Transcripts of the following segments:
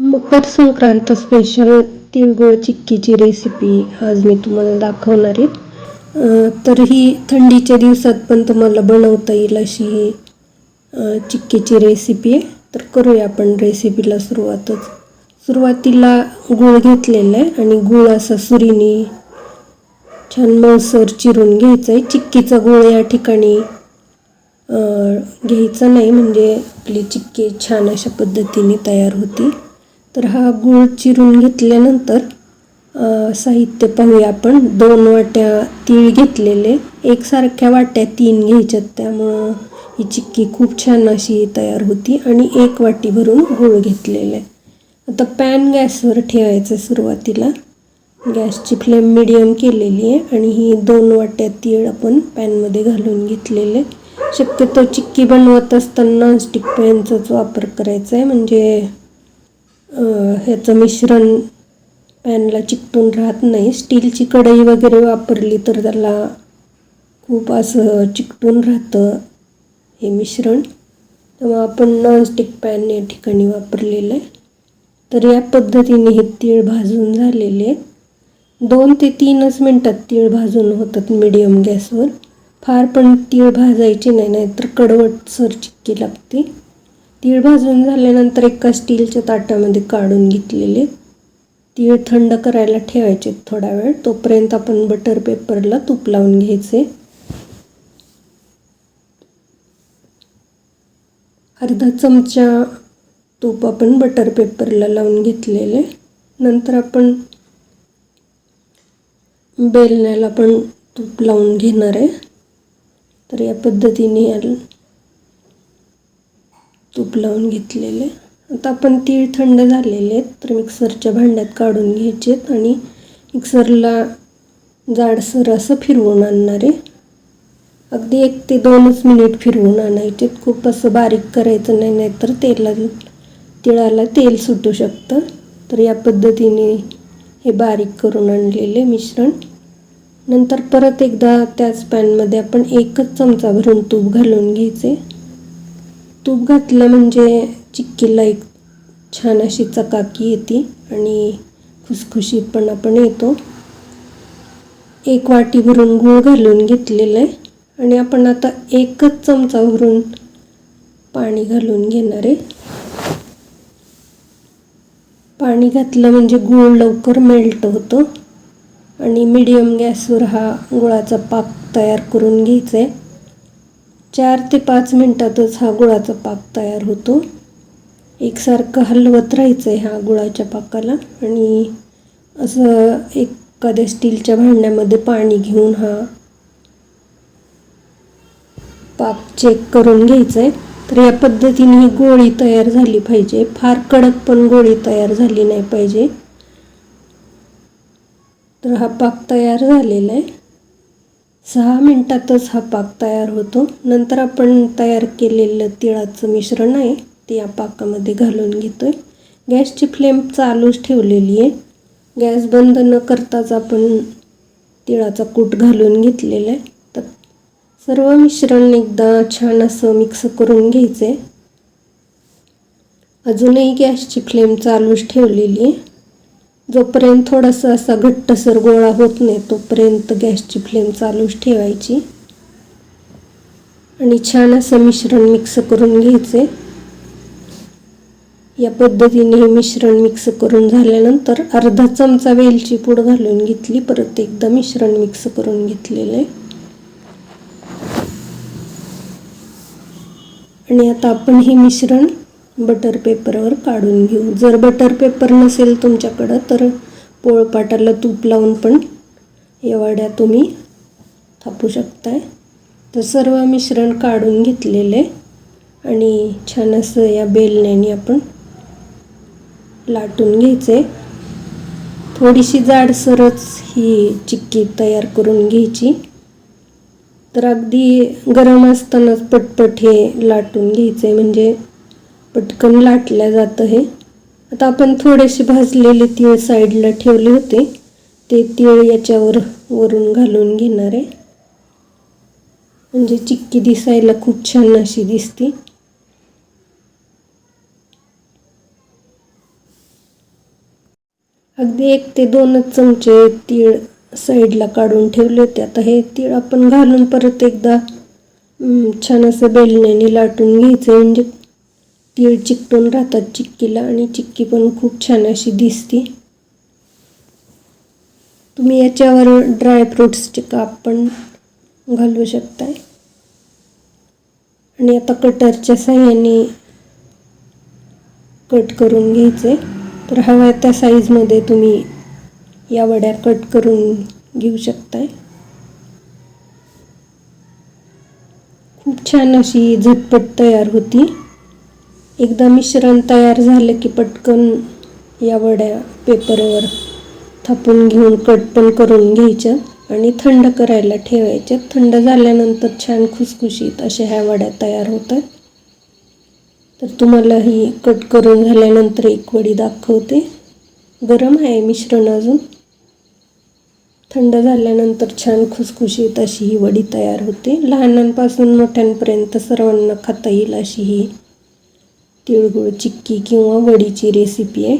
Makar Sankrant special तिळगुळ चिक्कीची recipe आज मी तुम्हाला दाखवणार आहे. तर ही थंडीच्या दिवसात पण तुम्हाला बनवता येईल अशी ही चिक्कीची रेसिपी आहे. तर करूया आपण रेसिपीला सुरुवातच. सुरुवातीला गूळ घेतलेला आहे आणि गूळ असा सुरीने छान मऊसर चिरून घ्यायचा आहे. चिक्कीचा गूळ या ठिकाणी घ्यायचा नाही म्हणजे आपली चिक्की छान अशा पद्धतीने तयार होती. तर हा गूळ चिरून घेतल्यानंतर साहित्य पाहूया आपण. दोन वाट्या तीळ घेतलेले. एकसारख्या वाट्या तीन घ्यायच्यात. त्यामुळं ही चिक्की खूप छान अशी तयार होती आणि एक वाटी भरून गूळ घेतलेले. आता पॅन गॅसवर ठेवायचं सुरुवातीला. गॅसची फ्लेम मिडियम केलेली आहे आणि ही दोन वाट्या तीळ आपण पॅनमध्ये घालून घेतलेले. शक्यतो चिक्की बनवत असताना नॉनस्टिक पॅनचाच वापर करायचा आहे. म्हणजे ह्याचं मिश्रण पॅनला चिकटून राहत नाही. स्टीलची कढई वगैरे वापरली तर त्याला खूप असं चिकटून राहतं हे मिश्रण. तेव्हा आपण नॉनस्टिक पॅन या ठिकाणी वापरलेलं आहे. तर या पद्धतीने हे तीळ भाजून झालेले आहेत दोन ते तीनच मिनटात तीळ भाजून होतात मिडियम गॅसवर. फार पण तीळ भाजायची नाही नाहीतर कडवटसर चिक्की लागते. तीळ भाजून झाल्यानंतर एका स्टीलच्या ताटामध्ये काढून घेतलेले. तीळ थंड करायला ठेवायचे थोडा वेळ. तोपर्यंत आपण बटर पेपरला तूप लावून घ्यायचे. अर्धा चमचा तूप आपण बटर पेपरला लावून घेतलेले. नंतर आपण बेलण्याला पण तूप लावून घेणार आहे. तर या पद्धतीने याला तूप लावून घेतलेले. आता आपण तीळ थंड झालेले आहेत तर मिक्सरच्या भांड्यात काढून घ्यायचे आहेत आणि मिक्सरला जाडसर असं फिरवून आणणार आहे. अगदी एक ते दोनच मिनिट फिरवून आणायचे खूप असं बारीक करायचं नाही नाहीतर तेला तिळाला तेल सुटू शकतं. तर या पद्धतीने हे बारीक करून आणलेले मिश्रण. नंतर परत एकदा त्याच पॅनमध्ये आपण एकच चमचा भरून तूप घालून घ्यायचे. तूप घातलं म्हणजे चिक्कीला एक छान अशी चकाकी येते आणि खुसखुशीतपणा पण येतो. एक वाटी भरून गूळ घालून घेतलेलं आहे. आणि आपण आता एकच चमचा भरून पाणी घालून घेणार आहे. पाणी घातलं म्हणजे गूळ लवकर मेल्ट होतो. आणि मिडियम गॅसवर हा गुळाचा पाक तयार करून घ्यायचा आहे. चार ते पाच मिनटातच हा गुळाचा पाक तयार होतो. एकसारखं हलवत राहायचं आहे ह्या गुळाच्या पाकाला आणि असं एखाद्या स्टीलच्या भांड्यामध्ये पाणी घेऊन हा पाक चेक करून घ्यायचं आहे तर या पद्धतीने ही गोळी तयार झाली पाहिजे. फार कडक पण गोळी तयार झाली नाही पाहिजे. तर हा पाक तयार झालेला आहे. सहा मिनटातच हा पाक तयार होतो. नंतर आपण तयार केलेलं तिळाचं मिश्रण आहे ते या पाकामध्ये घालून घेतो आहे गॅसची फ्लेम चालूच ठेवलेली आहे. गॅस बंद न करताच आपण तिळाचा कूट घालून घेतलेला आहे. तर सर्व मिश्रण एकदा छान असं मिक्स करून घ्यायचं आहे अजूनही गॅसची फ्लेम चालूच ठेवलेली आहे. जोपर्यंत थोडासा असा घट्टसर गोळा होत नाही तोपर्यंत गॅसची फ्लेम चालूच ठेवायची. आणि छान असं मिश्रण मिक्स करून घ्यायचे. या पद्धतीने हे मिश्रण मिक्स करून झाल्यानंतर अर्धा चमचा वेलची पूड घालून घेतली परत एकदा मिश्रण मिक्स करून घेतलेलं. आहे आणि आता आपण हे मिश्रण बटर पेपरवर काढून घेऊ. जर बटर पेपर नसेल तुमच्याकडं तर पोळपाटाला तूप लावून पण या वड्या तुम्ही थापू शकताय. तर सर्व मिश्रण काढून घेतलेले आणि छान असं या बेलण्याने आपण लाटून घ्यायचे. थोडीशी जाडसरच ही चिक्की तयार करून घ्यायची. तर अगदी गरम असतानाच पटपट हे लाटून घ्यायचं. आहे म्हणजे पटकन लाटल्या जातं हे. आता आपण थोडेसे भाजलेले तीळ साईडला ठेवले होते. ते तीळ याच्यावर वरून घालून घेणार आहे. म्हणजे चिक्की दिसायला खूप छान अशी दिसते. अगदी एक ते दोनच चमचे तीळ साईडला काढून ठेवले होते. आता हे तीळ आपण घालून परत एकदा छान असं बेलण्याने लाटून घ्यायचं म्हणजे तीळ चिकटून राहतात चिक्कीला आणि चिक्की पण खूप छान अशी दिसते. तुम्ही याच्यावर ड्राय फ्रूट्सचे काप पण घालू शकताय. आणि आता कटरच्या साह्याने कट करून घ्यायचे तर हव्या त्या साईजमध्ये तुम्ही या वड्या कट करून घेऊ शकताय. खूप छान अशी झटपट तयार होती. एकदा मिश्रण तयार झालं की पटकन या वड्या पेपरवर थापून घेऊन कट पण करून घ्यायच्या आणि थंड करायला ठेवायच्या. थंड झाल्यानंतर छान खुसखुशीत अशा ह्या वड्या तयार होतात. तर तुम्हाला ही कट करून झाल्यानंतर एक वडी दाखवते. गरम आहे मिश्रण अजून. थंड झाल्यानंतर छान खुसखुशीत अशी ही वडी तयार होते. लहानांपासून मोठ्यांपर्यंत सर्वांना खाता येईल अशी ही तिळगुळ चिक्की किंवा वडीची रेसिपी आहे.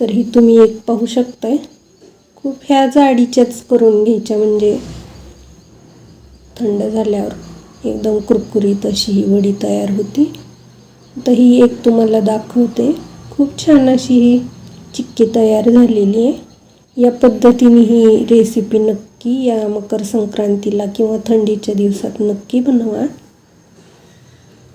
तर ही तुम्ही एक पाहू शकताय. खूप ह्या जाडीच्याच करून घ्यायच्या म्हणजे थंड झाल्यावर एकदम कुरकुरीत अशी ही वडी तयार होती. तर ही एक तुम्हाला दाखवते. खूप छान अशी ही चिक्की तयार झालेली आहे. या पद्धतीने ही रेसिपी नक्की या मकर संक्रांतीला किंवा थंडीच्या दिवसात नक्की बनवा.